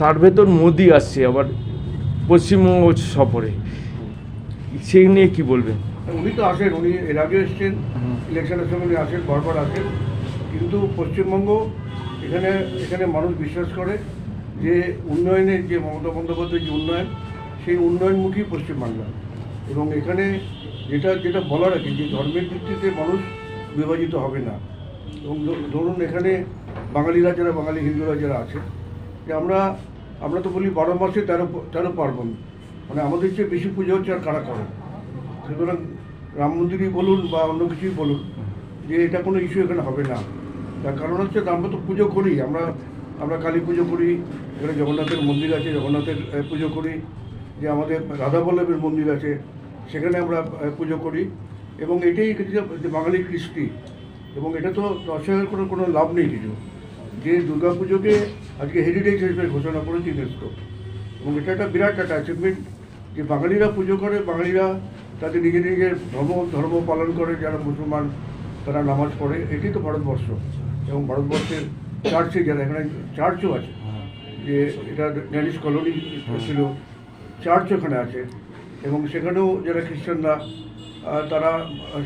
তার ভেতর মোদি আসছে আবার পশ্চিমবঙ্গ সফরে। সেই নিয়ে কি বলবেন? উনি তো আসেন উনি এর আগে এসছেন ইলেকশনের সময় উনি আসেন বারবার আসেন। কিন্তু পশ্চিমবঙ্গ এখানে এখানে মানুষ বিশ্বাস করে যে উন্নয়নের যে মমতা বন্দ্যোপাধ্যায়ের যে উন্নয়ন সেই উন্নয়নমুখী পশ্চিমবাংলা। এবং এখানে যেটা যেটা বলার আছে যে ধর্মের ভিত্তিতে মানুষ বিভাজিত হবে না। এবং ধরুন এখানে বাঙালিরা যারা বাঙালি হিন্দুরা যারা আছে যে আমরা আমরা তো বলি বারো মাসে তেরো তেরো পার্বণ। মানে আমাদের চেয়ে বেশি পুজো হচ্ছে আর কারা করে? সুতরাং রাম মন্দিরই বলুন বা অন্য কিছুই বলুন, যে এটা কোনো ইস্যু এখানে হবে না। তার কারণ হচ্ছে আমরা তো পুজো করি, আমরা আমরা কালী পুজো করি, এখানে জগন্নাথের মন্দির আছে, জগন্নাথের পুজো করি, যে আমাদের রাধা বল্লভের মন্দির আছে, সেখানে আমরা পুজো করি। এবং এটাই বাঙালির কৃষ্টি, এবং এটা তো অস্বীকার কোনো কোনো লাভ নেই কিছু। যে দুর্গা পুজোকে আজকে হেরিটেজ হিসেবে ঘোষণা করেছে ইউনেস্কো এবং এটা একটা বিরাট একটা অ্যাচিভমেন্ট যে বাঙালিরা পুজো করে, বাঙালিরা তাদের নিজের নিজের ধর্ম ধর্ম পালন করে, যারা মুসলমান তারা নামাজ পড়ে, এটাই তো ভারতবর্ষ। এবং ভারতবর্ষের চার্চে যারা, এখানে চার্চও আছে। যে এটা ড্যানিশ কলোনি ছিল চার্চ ওখানে আছে। এবং সেখানেও যারা খ্রিস্টানরা তারা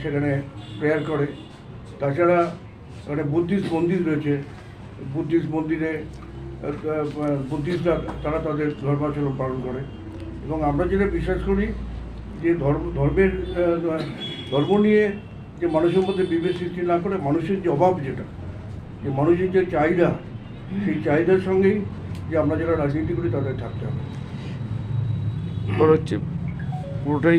সেখানে প্রেয়ার করে। তাছাড়া ওখানে বুদ্ধিস্ট মন্দির রয়েছে বুদ্ধিস্ট মন্দিরে বুদ্ধিস্টরা, তারা তাদের ধর্মাচরণ পালন করে। এবং আমরা যেটা বিশ্বাস করি যে ধর্ম, ধর্মের ধর্ম নিয়ে যে মানুষের মধ্যে বিভেদ সৃষ্টি না করে মানুষের যে অভাব যেটা, যে মানুষের যে চাহিদা, সেই চাহিদার সঙ্গেই যে আমরা যারা রাজনীতি করি তাদের থাকতে হবে। হচ্ছে পুরোটাই